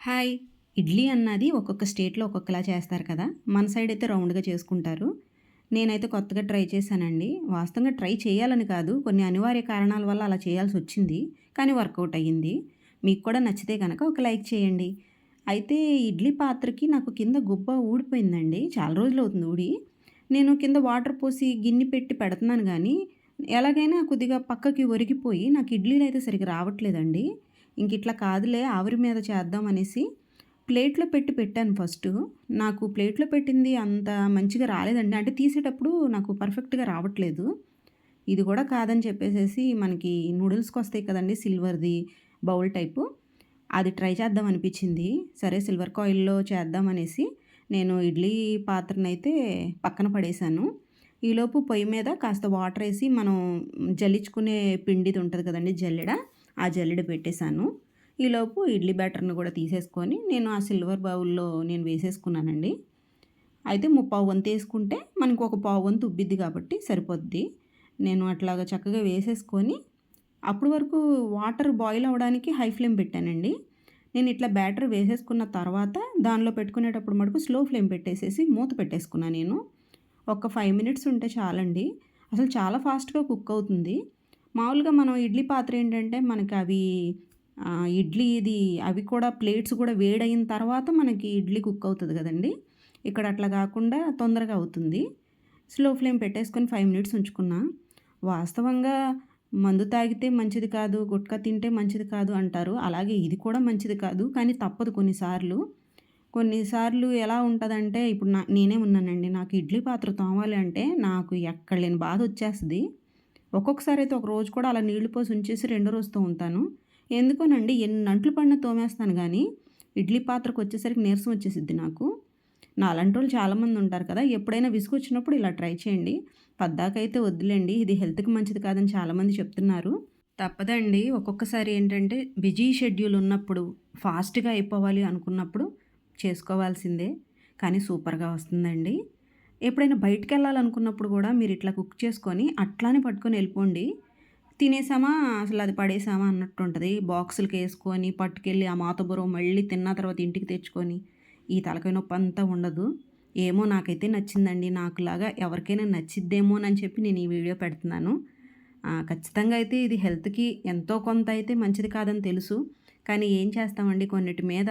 Hi. Idli అన్నది ఒక్కొక్క స్టేట్లో ఒక్కొక్కలా చేస్తారు కదా. మన సైడ్ అయితే రౌండ్గా చేసుకుంటారు. నేనైతే కొత్తగా ట్రై చేశానండి. వాస్తవంగా ట్రై చేయాలని కాదు కొన్ని అనివార్య కారణాల వల్ల అలా చేయాల్సి వచ్చింది కానీ వర్కౌట్ అయ్యింది. మీకు కూడా నచ్చితే కనుక ఒక లైక్ చేయండి. అయితే ఇడ్లీ పాత్రకి నాకు కింద గుబ్బ ఊడిపోయిందండి. చాలా రోజులు అవుతుంది ఊడి. నేను కింద వాటర్ పోసి గిన్నె పెట్టి పెడుతున్నాను కానీ ఎలాగైనా కొద్దిగా పక్కకి ఒరిగిపోయి నాకు ఇడ్లీలు అయితే సరిగ్గా రావట్లేదండి. ఇంక ఇట్లా కాదులే ఆవిరి మీద చేద్దాం అనేసి ప్లేట్లో పెట్టి పెట్టాను ఫస్ట్. నాకు ప్లేట్లో పెట్టింది అంత మంచిగా రాలేదండి. అంటే తీసేటప్పుడు నాకు పర్ఫెక్ట్గా రావట్లేదు. ఇది కూడా కాదని చెప్పేసేసి మనకి నూడిల్స్కి వస్తాయి కదండి సిల్వర్ది బౌల్ టైపు. అది ట్రై చేద్దాం అనిపించింది. సరే సిల్వర్ కాయిల్లో చేద్దాం అనేసి నేను ఇడ్లీ పాత్రనైతే పక్కన పడేశాను. ఈలోపు పొయ్యి మీద కాస్త వాటర్ వేసి మనం జల్లించుకునే పిండిది ఉంటుంది కదండి జల్లెడ. ఆ జల్లెడ పెట్టేశాను. ఈలోపు ఇడ్లీ బ్యాటర్ని కూడా తీసేసుకొని నేను ఆ సిల్వర్ బౌల్లో నేను వేసేసుకున్నానండి. అయితే ముప్పావు వంతు వేసుకుంటే మనకు ఒక పావు వంతు ఉబ్బిద్ది కాబట్టి సరిపోద్ది. నేను అట్లాగా చక్కగా వేసేసుకొని అప్పటి వరకు వాటర్ బాయిల్ అవ్వడానికి హై ఫ్లేమ్ పెట్టానండి. నేను ఇట్లా బ్యాటర్ వేసేసుకున్న తర్వాత దానిలో పెట్టుకునేటప్పుడు మటుకు స్లో ఫ్లేమ్ పెట్టేసేసి మూత పెట్టేసుకున్నాను నేను. ఒక ఫైవ్ మినిట్స్ ఉంటే చాలండి. అసలు చాలా ఫాస్ట్గా కుక్ అవుతుంది. మామూలుగా మనం ఇడ్లీ పాత్ర ఏంటంటే మనకి అవి ఇడ్లీ ఇది అవి కూడా ప్లేట్స్ కూడా వేడైన తర్వాత మనకి ఇడ్లీ కుక్ అవుతుంది కదండి. ఇక్కడ అట్లా కాకుండా తొందరగా అవుతుంది. స్లో ఫ్లేమ్ పెట్టేసుకొని ఫైవ్ మినిట్స్ ఉంచుకున్నా. వాస్తవంగా మందు తాగితే మంచిది కాదు గుట్కా తింటే మంచిది కాదు అంటారు. అలాగే ఇది కూడా మంచిది కాదు కానీ తప్పదు కొన్నిసార్లు. కొన్నిసార్లు ఎలా ఉంటుందంటే ఇప్పుడు నా నేనే ఉన్నానండి. నాకు ఇడ్లీ పాత్ర తోమాలి అంటే నాకు ఎక్కడ లేని బాధ వచ్చేస్తుంది. ఒక్కొక్కసారి అయితే ఒక రోజు కూడా అలా నీళ్ళు పోసి ఉంచేసి రెండో రోజుతో ఉంటాను. ఎందుకోనండి ఎన్ని అంట్లు పడిన తోమేస్తాను కానీ ఇడ్లీ పాత్రకు వచ్చేసరికి నీరసం వచ్చేసిద్ది నాకు. నా అలాంటి వాళ్ళు చాలామంది ఉంటారు కదా ఎప్పుడైనా విసుగు వచ్చినప్పుడు ఇలా ట్రై చేయండి. పద్దాకైతే వద్దులేండి ఇది హెల్త్కి మంచిది కాదని చాలామంది చెప్తున్నారు. తప్పదండి ఒక్కొక్కసారి ఏంటంటే బిజీ షెడ్యూల్ ఉన్నప్పుడు ఫాస్ట్గా అయిపోవాలి అనుకున్నప్పుడు చేసుకోవాల్సిందే. కానీ సూపర్గా వస్తుందండి. ఎప్పుడైనా బయటకు వెళ్ళాలనుకున్నప్పుడు కూడా మీరు ఇట్లా కుక్ చేసుకొని అట్లానే పట్టుకొని వెళ్ళిపోండి. తినేసామా? అసలు అది పడేసామా అన్నట్టు ఉంటుంది. బాక్సులకి వేసుకొని పట్టుకెళ్ళి ఆ మాతబురం మళ్ళీ తిన్న తర్వాత ఇంటికి తెచ్చుకొని ఈ తలకాయ నొప్పి అంతా ఉండదు. ఏమో నాకైతే నచ్చిందండి. నాకులాగా ఎవరికైనా నచ్చిద్దేమోనని చెప్పి నేను ఈ వీడియో పెడుతున్నాను. ఖచ్చితంగా అయితే ఇది హెల్త్కి ఎంతో కొంత అయితే మంచిది కాదని తెలుసు. కానీ ఏం చేస్తామండి కొన్నిటి మీద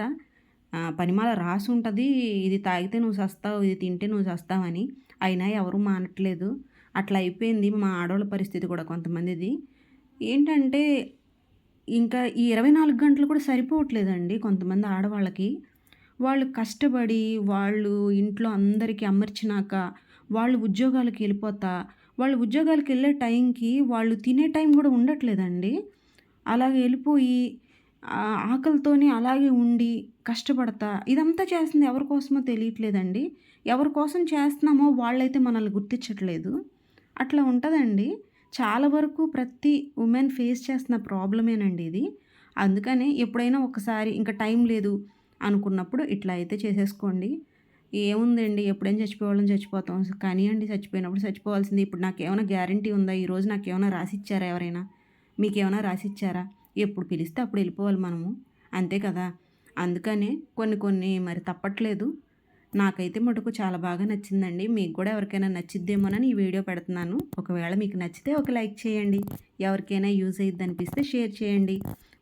పనిమాల రాసి ఉంటుంది ఇది తాగితే నువ్వు సస్తావు ఇది తింటే నువ్వు సస్తావని. అయినా ఎవరు మానట్లేదు. అట్లా అయిపోయింది మా ఆడవాళ్ళ పరిస్థితి కూడా కొంతమందిది. ఏంటంటే ఇంకా ఈ ఇరవై నాలుగు గంటలు కూడా సరిపోవట్లేదండి కొంతమంది ఆడవాళ్ళకి. వాళ్ళు కష్టపడి వాళ్ళు ఇంట్లో అందరికీ అమర్చినాక వాళ్ళు ఉద్యోగాలకు వెళ్ళిపోతా వాళ్ళు ఉద్యోగాలకు వెళ్ళే టైంకి వాళ్ళు తినే టైం కూడా ఉండట్లేదండి. అలాగే వెళ్ళిపోయి ఆకలితోనే అలాగే ఉండి కష్టపడతా. ఇదంతా చేస్తుంది ఎవరి కోసమో తెలియట్లేదండి. ఎవరి కోసం చేస్తున్నామో వాళ్ళైతే మనల్ని గుర్తించట్లేదు. అట్లా ఉంటుందండి. చాలా వరకు ప్రతి ఉమెన్ ఫేస్ చేస్తున్న ప్రాబ్లమేనండి ఇది. అందుకనే ఎప్పుడైనా ఒకసారి ఇంకా టైం లేదు అనుకున్నప్పుడు ఇట్లా అయితే చేసేసుకోండి. ఏముందండి? ఎప్పుడైనా చచ్చిపోవాలని చచ్చిపోతాం. కానీ అండి చచ్చిపోయినప్పుడు చచ్చిపోవాల్సింది. ఇప్పుడు నాకు ఏమైనా గ్యారంటీ ఉందా? ఈరోజు నాకు ఏమైనా రాసిచ్చారా ఎవరైనా? మీకు ఏమైనా రాసిచ్చారా? ఎప్పుడు పిలిస్తే అప్పుడు వెళ్ళిపోవాలి మనము. అంతే కదా? అందుకనే కొన్ని కొన్ని మరి తప్పట్లేదు. నాకైతే మటుకు చాలా బాగా నచ్చిందండి. మీకు కూడా ఎవరికైనా నచ్చిద్దేమోనని ఈ వీడియో పెడుతున్నాను. ఒకవేళ మీకు నచ్చితే ఒక లైక్ చేయండి. ఎవరికైనా యూజ్ అయ్యిద్ది అనిపిస్తే షేర్ చేయండి.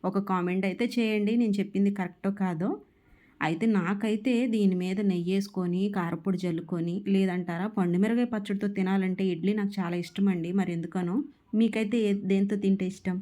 ఒక కామెంట్ అయితే చేయండి. నేను చెప్పింది కరెక్టో కాదో? అయితే నాకైతే దీని మీద నెయ్యి వేసుకొని కారపొడి జల్లుకొని లేదంటారా పండుమిరగాయ పచ్చడితో తినాలంటే ఇడ్లీ నాకు చాలా ఇష్టం అండి మరి ఎందుకనో? మీకైతే దేంతో తింటే ఇష్టం?